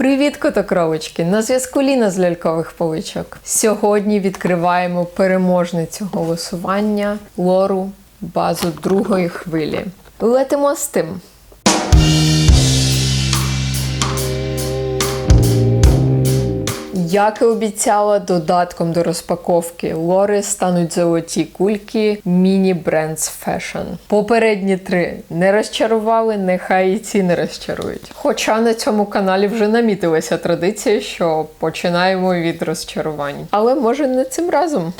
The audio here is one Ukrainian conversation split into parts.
Привіт, котокровочки! На зв'язку Ліна з лялькових поличок. Сьогодні відкриваємо переможницю голосування Лору базу другої хвилі. Летимо з тим. Як і обіцяла, додатком до розпаковки Лори стануть золоті кульки Mini Brands Fashion. Попередні три не розчарували, нехай і ці не розчарують. Хоча на цьому каналі вже намітилася традиція, що починаємо від розчарувань. Але може не цим разом.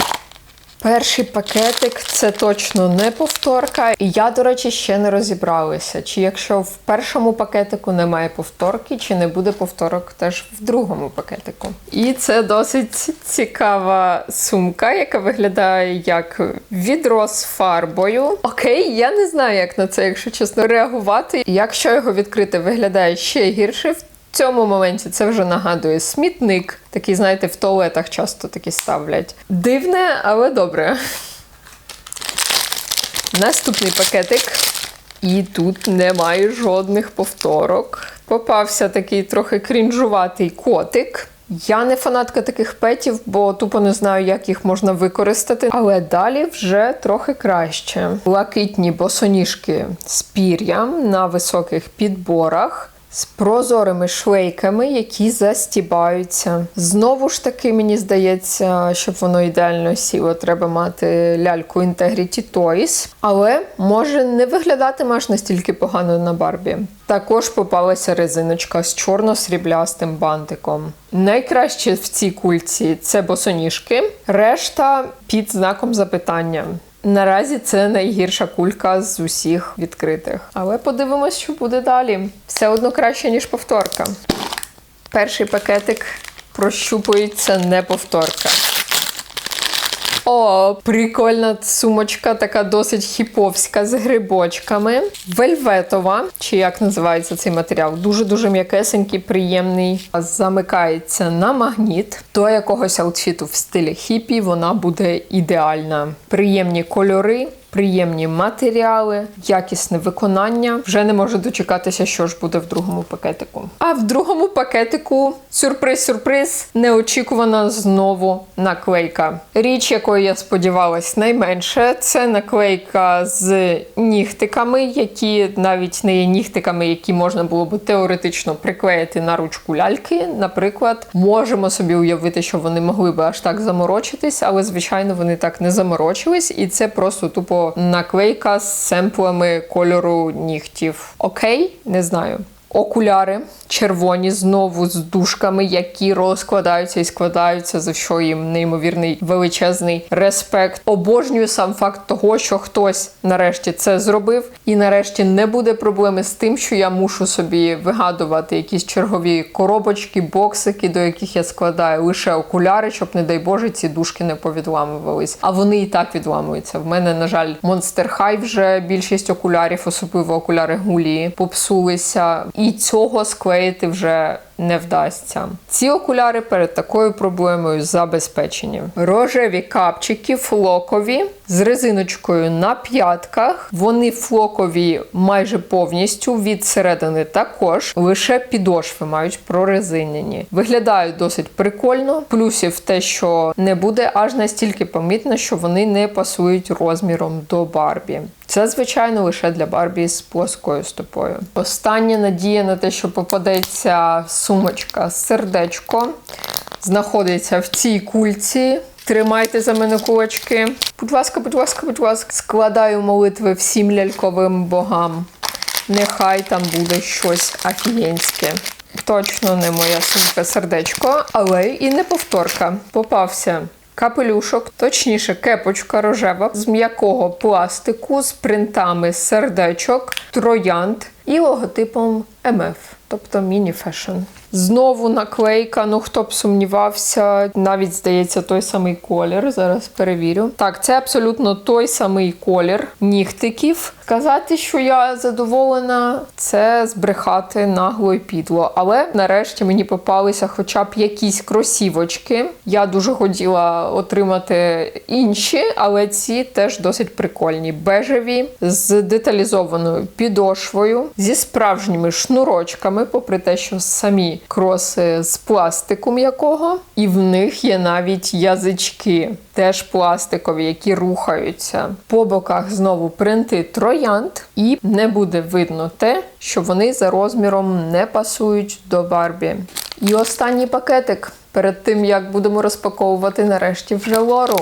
Перший пакетик це точно не повторка. І я, до речі, ще не розібралася, чи якщо в першому пакетику немає повторки, чи не буде повторок теж в другому пакетику. І це досить цікава сумка, яка виглядає як відро з фарбою. Окей, я не знаю, як на це, якщо чесно, реагувати. Якщо його відкрити, виглядає ще гірше. В цьому моменті це вже нагадує смітник. Такий, знаєте, в туалетах часто такі ставлять. Дивне, але добре. Наступний пакетик. І тут немає жодних повторок. Попався такий трохи крінжуватий котик. Я не фанатка таких петів, бо тупо не знаю, як їх можна використати. Але далі вже трохи краще. Блакитні босоніжки з пір'ям на високих підборах. З прозорими шлейками, які застібаються. Знову ж таки, мені здається, щоб воно ідеально сіло, треба мати ляльку Integrity Toys. Але може не виглядатиме аж настільки погано на Барбі. Також попалася резиночка з чорно-сріблястим бантиком. Найкраще в цій кульці це босоніжки, решта під знаком запитання. Наразі це найгірша кулька з усіх відкритих. Але подивимось, що буде далі. Все одно краще, ніж повторка. Перший пакетик прощупується не повторка. О, прикольна сумочка, така досить хіповська з грибочками. Вельветова, чи як називається цей матеріал, дуже-дуже м'якесенький, приємний. Замикається на магніт. До якогось аутфіту в стилі хіпі вона буде ідеальна. Приємні кольори. Приємні матеріали, якісне виконання. Вже не можу дочекатися, що ж буде в другому пакетику. А в другому пакетику сюрприз-сюрприз, неочікувана знову наклейка. Річ, якої я сподівалась найменше, це наклейка з нігтиками, які навіть не є нігтиками, які можна було би теоретично приклеїти на ручку ляльки. Наприклад, можемо собі уявити, що вони могли би аж так заморочитись, але звичайно вони так не заморочились, і це просто тупо наклейка з семплами кольору нігтів. Окей, не знаю. Окуляри червоні, знову з дужками, які розкладаються і складаються, за що їм неймовірний величезний респект. Обожнюю сам факт того, що хтось нарешті це зробив, і нарешті не буде проблеми з тим, що я мушу собі вигадувати якісь чергові коробочки, боксики, до яких я складаю лише окуляри, щоб, не дай Боже, ці дужки не повідламувались. А вони і так відламуються. В мене, на жаль, Monster High вже більшість окулярів, особливо окуляри гулі, попсулися. І цього склеїти вже не вдасться. Ці окуляри перед такою проблемою забезпечені. Рожеві капчики флокові з резиночкою на п'ятках. Вони флокові майже повністю від середини також. Лише підошви мають прорезинені. Виглядають досить прикольно. Плюсів те, що не буде аж настільки помітно, що вони не пасують розміром до Барбі. Це, звичайно, лише для Барбі з плоскою стопою. Остання надія на те, що попадеться сумочка сердечко, знаходиться в цій кульці. Тримайте за мене кулачки. Будь ласка, будь ласка, будь ласка, складаю молитви всім ляльковим богам. Нехай там буде щось офігенське. Точно не моя сумка сердечко, але і не повторка. Попався капелюшок, точніше, кепочка рожева з м'якого пластику з принтами сердечок, троянд і логотипом МФ, тобто міні-фешн. Знову наклейка, ну хто б сумнівався, навіть здається той самий колір. Зараз перевірю. Так, це абсолютно той самий колір нігтиків. Сказати, що я задоволена, це збрехати нагло і підло. Але нарешті мені попалися хоча б якісь кросівочки. Я дуже хотіла отримати інші, але ці теж досить прикольні. Бежеві з деталізованою підошвою, зі справжніми шнурочками, попри те, що самі кроси з пластику м'якого, і в них є навіть язички, теж пластикові, які рухаються. По боках знову принти троянд, і не буде видно те, що вони за розміром не пасують до Барбі. І останній пакетик перед тим, як будемо розпаковувати нарешті вже лору.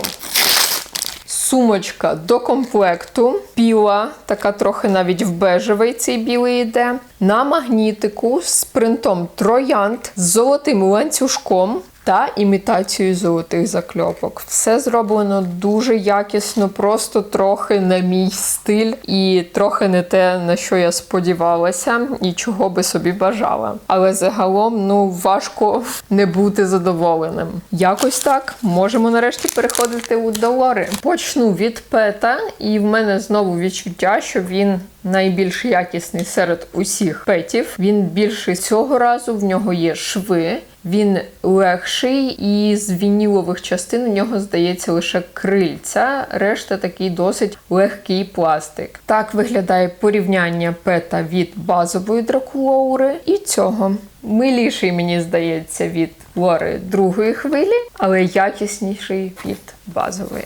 Сумочка до комплекту, біла, така трохи навіть в бежевий цей білий йде. На магнітику з принтом троянд з золотим ланцюжком та імітацією золотих закльопок. Все зроблено дуже якісно, просто трохи на мій стиль і трохи не те, на що я сподівалася і чого би собі бажала. Але загалом ну важко не бути задоволеним. Якось так можемо нарешті переходити у долари. Почну від пета, і в мене знову відчуття, що він. Найбільш якісний серед усіх петів. Він більший цього разу, в нього є шви. Він легший і з вінілових частин у нього здається лише крильця, решта такий досить легкий пластик. Так виглядає порівняння пета від базової дракулоури і цього. Миліший, мені здається, від лори другої хвилі, але якісніший від базової.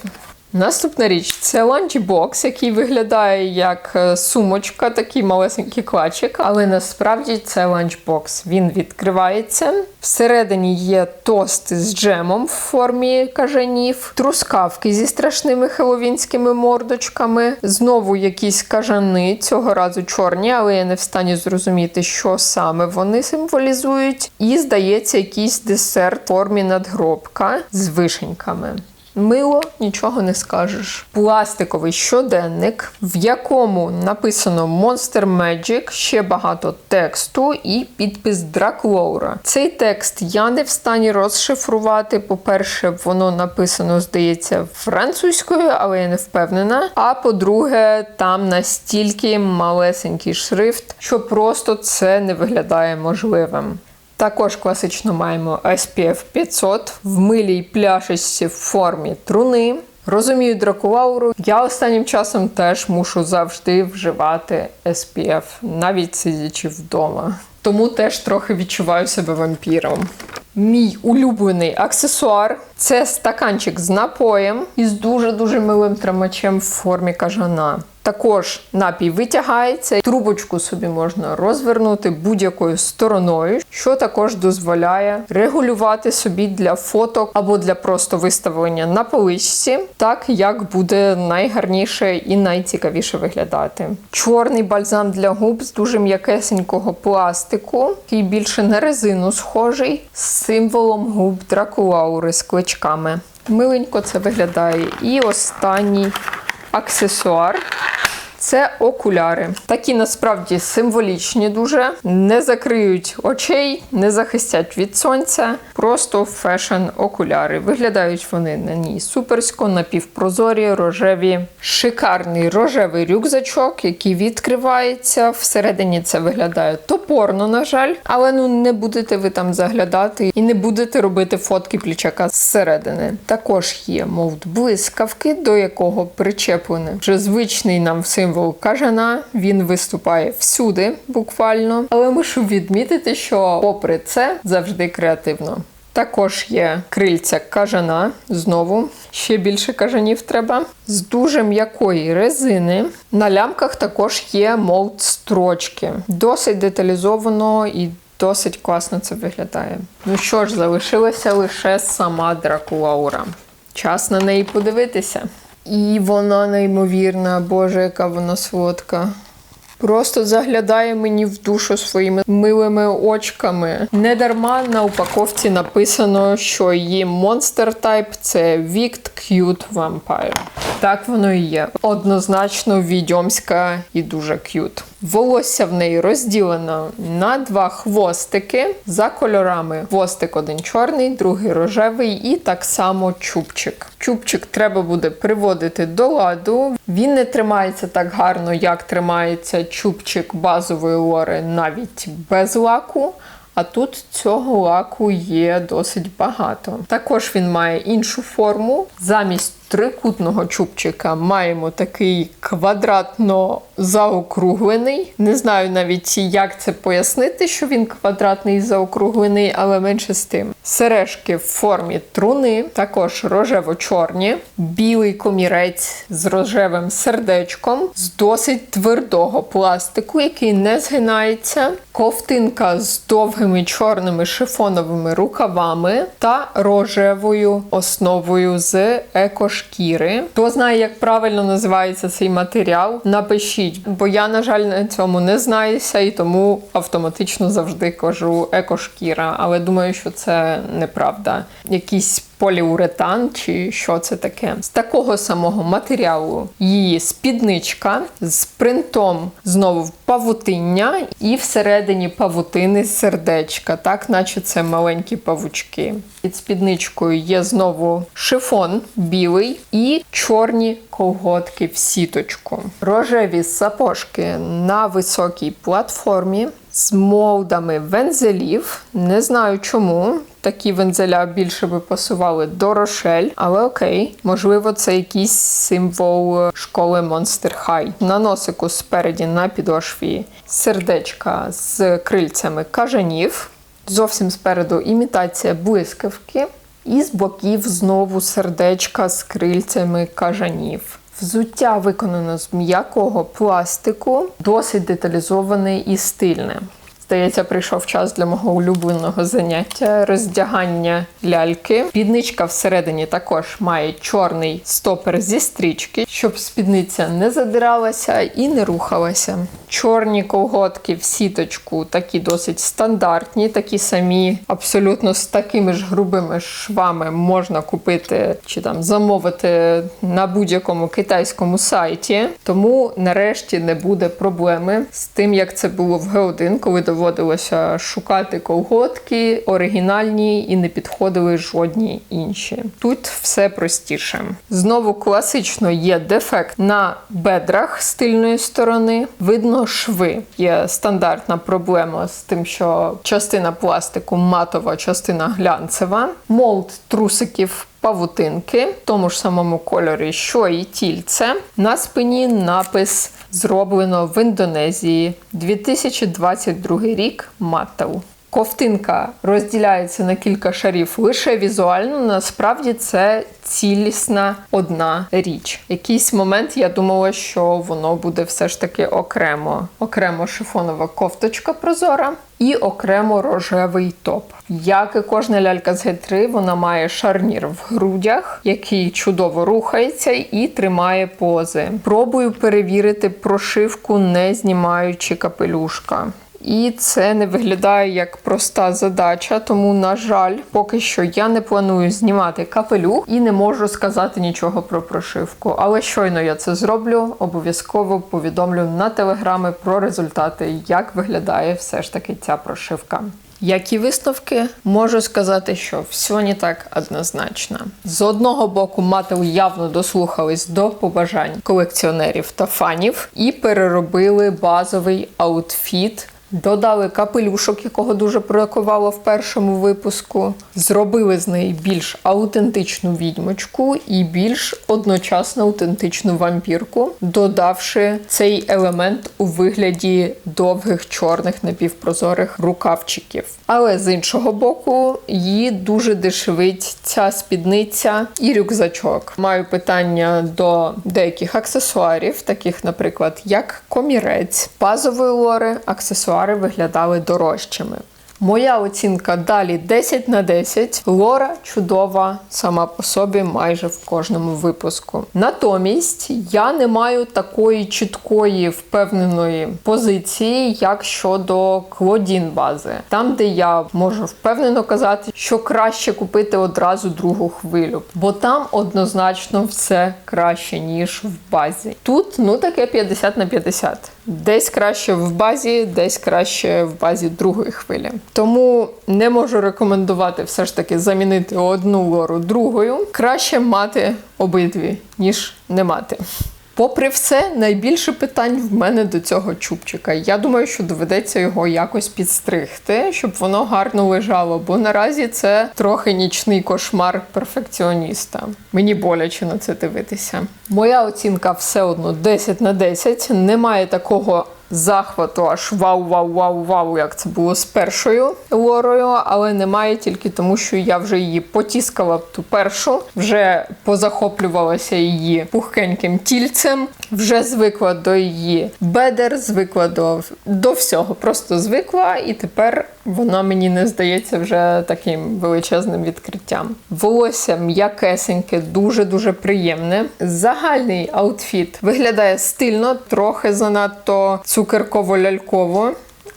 Наступна річ це ланчбокс, який виглядає як е, сумочка, такий малесенький клачик, але насправді це ланчбокс. Він відкривається. Всередині є тости з джемом в формі кажанів, трускавки зі страшними хеловінськими мордочками. Знову якісь кажани, цього разу чорні, але я не в стані зрозуміти, що саме вони символізують. І, здається, якийсь десерт в формі надгробка з вишеньками. Мило нічого не скажеш. Пластиковий щоденник, в якому написано Monster Magic, ще багато тексту і підпис Драклоура. Цей текст я не в стані розшифрувати. По-перше, воно написано, здається, французькою, але я не впевнена. А по-друге, там настільки малесенький шрифт, що просто це не виглядає можливим. Також класично маємо SPF 500 в милій пляшечці в формі труни. Розумію дракулауру. Я останнім часом теж мушу завжди вживати SPF, навіть сидячи вдома. Тому теж трохи відчуваю себе вампіром. Мій улюблений аксесуар це стаканчик з напоєм із дуже-дуже милим тримачем в формі кажана. Також напій витягається, трубочку собі можна розвернути будь-якою стороною, що також дозволяє регулювати собі для фоток або для просто виставлення на поличці, так як буде найгарніше і найцікавіше виглядати. Чорний бальзам для губ з дуже м'якесенького пластику, який більше на резину схожий, з символом губ Дракулаури з кличками. Миленько це виглядає. І останній аксесуар. Це окуляри. Такі насправді символічні, дуже не закриють очей, не захистять від сонця. Просто фешн-окуляри. Виглядають вони на ній суперсько, напівпрозорі, рожеві. Шикарний рожевий рюкзачок, який відкривається. Всередині це виглядає топорно, на жаль, але ну не будете ви там заглядати і не будете робити фотки плічака зсередини. Також є молд блискавки, до якого причеплений вже звичний нам символ символ кажана. Він виступає всюди, буквально. Але мушу відмітити, що, попри це, завжди креативно. Також є крильця кажана, знову ще більше кажанів треба. З дуже м'якої резини. На лямках також є молд строчки. Досить деталізовано і досить класно це виглядає. Ну що ж, залишилася лише сама Дракулаура. Час на неї подивитися. І вона неймовірна, боже, яка вона солодка. Просто заглядає мені в душу своїми милими очками. Недарма на упаковці написано, що її Monster Type це Wicked Cute Vampire. Так воно і є. Однозначно відьомська і дуже к'ют. Волосся в неї розділено на два хвостики за кольорами. Хвостик один чорний, другий рожевий, і так само чубчик. Чубчик треба буде приводити до ладу. Він не тримається так гарно, як тримається чубчик базової лори навіть без лаку. А тут цього лаку є досить багато. Також він має іншу форму. Замість трикутного чубчика маємо такий квадратно заокруглений. Не знаю навіть, як це пояснити, що він квадратний заокруглений, але менше з тим. Сережки в формі труни, також рожево-чорні, білий комірець з рожевим сердечком, з досить твердого пластику, який не згинається, ковтинка з довгими чорними шифоновими рукавами та рожевою основою з екошкіри. Хто знає, як правильно називається цей матеріал, напишіть, бо я, на жаль, на цьому не знаюся і тому автоматично завжди кажу екошкіра. Але думаю, що це неправда. Якийсь поліуретан чи що це таке. З такого самого матеріалу її спідничка з принтом знову павутиння, і всередині павутини сердечка, так наче це маленькі павучки. Під спідничкою є знову шифон білий і чорні колготки в сіточку. Рожеві сапожки на високій платформі з молдами вензелів. Не знаю чому. Такі вензеля більше би пасували до Рошель, але окей, можливо, це якийсь символ школи Monster High. На носику спереді на підошві сердечка з крильцями кажанів. Зовсім спереду імітація блискавки. І з боків знову сердечка з крильцями кажанів. Взуття виконано з м'якого пластику, досить деталізоване і стильне. Здається, прийшов час для мого улюбленого заняття роздягання ляльки. Спідничка всередині також має чорний стопер зі стрічки, щоб спідниця не задиралася і не рухалася. Чорні колготки в сіточку такі досить стандартні, такі самі, абсолютно з такими ж грубими швами можна купити чи там замовити на будь-якому китайському сайті. Тому нарешті не буде проблеми з тим, як це було в Г1, коли доводилося шукати колготки оригінальні і не підходили жодні інші. Тут все простіше. Знову класично є дефект на бедрах з тильної сторони. Видно шви. Є стандартна проблема з тим, що частина пластику матова, частина глянцева, молд трусиків. Павутинки в тому ж самому кольорі, що і тільце. На спині напис зроблено в Індонезії 2022 рік Маттау. Ковтинка розділяється на кілька шарів лише візуально. Насправді це цілісна одна річ. Якийсь момент я думала, що воно буде все ж таки окремо. Окремо шифонова кофточка прозора і окремо рожевий топ. Як і кожна лялька з Г3, вона має шарнір в грудях, який чудово рухається і тримає пози. Пробую перевірити прошивку, не знімаючи капелюшка. І це не виглядає як проста задача, тому, на жаль, поки що я не планую знімати капелюх і не можу сказати нічого про прошивку. Але щойно я це зроблю, обов'язково повідомлю на телеграми про результати, як виглядає все ж таки ця прошивка. Які висновки можу сказати, що все не так однозначно. З одного боку, Мател явно дослухались до побажань колекціонерів та фанів і переробили базовий аутфіт. Додали капелюшок, якого дуже бракувало в першому випуску. Зробили з неї більш аутентичну відьмочку і більш одночасно аутентичну вампірку, додавши цей елемент у вигляді довгих чорних напівпрозорих рукавчиків. Але з іншого боку, її дуже дешевить ця спідниця і рюкзачок. Маю питання до деяких аксесуарів, таких, наприклад, як комірець, базової лори, аксесуари виглядали дорожчими. Моя оцінка далі 10 на 10. Лора чудова сама по собі майже в кожному випуску. Натомість я не маю такої чіткої впевненої позиції, як щодо Клодін бази, там, де я можу впевнено казати, що краще купити одразу другу хвилю, бо там однозначно все краще ніж в базі. Тут ну таке 50 на 50. Десь краще в базі, десь краще в базі другої хвилі. Тому не можу рекомендувати все ж таки замінити одну лору другою. Краще мати обидві, ніж не мати. Попри все, найбільше питань в мене до цього чубчика. Я думаю, що доведеться його якось підстригти, щоб воно гарно лежало, бо наразі це трохи нічний кошмар перфекціоніста. Мені боляче на це дивитися. Моя оцінка все одно 10 на 10. Немає такого захвату, аж вау, вау, вау, вау, як це було з першою лорою, але немає тільки тому, що я вже її потіскала ту першу, вже позахоплювалася її пухкеньким тільцем, вже звикла до її бедер, звикла до, до всього, просто звикла, і тепер вона мені не здається вже таким величезним відкриттям. Волосся м'якесеньке, дуже-дуже приємне. Загальний аутфіт виглядає стильно, трохи занадто цукерково-ляльково,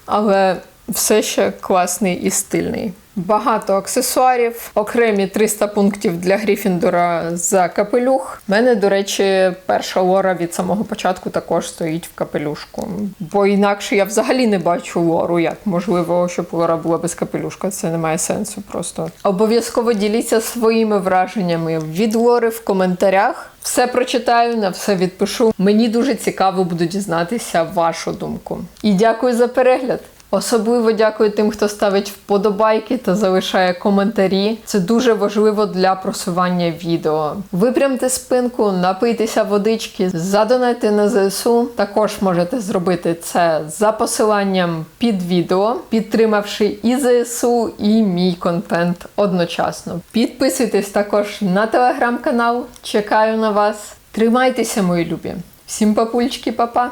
але все ще класний і стильний. Багато аксесуарів, окремі 300 пунктів для Гріфіндора за капелюх. У мене, до речі, перша лора від самого початку також стоїть в капелюшку. Бо інакше я взагалі не бачу лору, як можливо, щоб лора була без капелюшка. Це не має сенсу просто. Обов'язково діліться своїми враженнями від лори в коментарях. Все прочитаю, на все відпишу. Мені дуже цікаво буде дізнатися вашу думку. І дякую за перегляд. Особливо дякую тим, хто ставить вподобайки та залишає коментарі. Це дуже важливо для просування відео. Випрямте спинку, напийтеся водички, задонайте на ЗСУ. Також можете зробити це за посиланням під відео, підтримавши і ЗСУ, і мій контент одночасно. Підписуйтесь також на телеграм-канал. Чекаю на вас. Тримайтеся, мої любі. Всім папульчики, папа!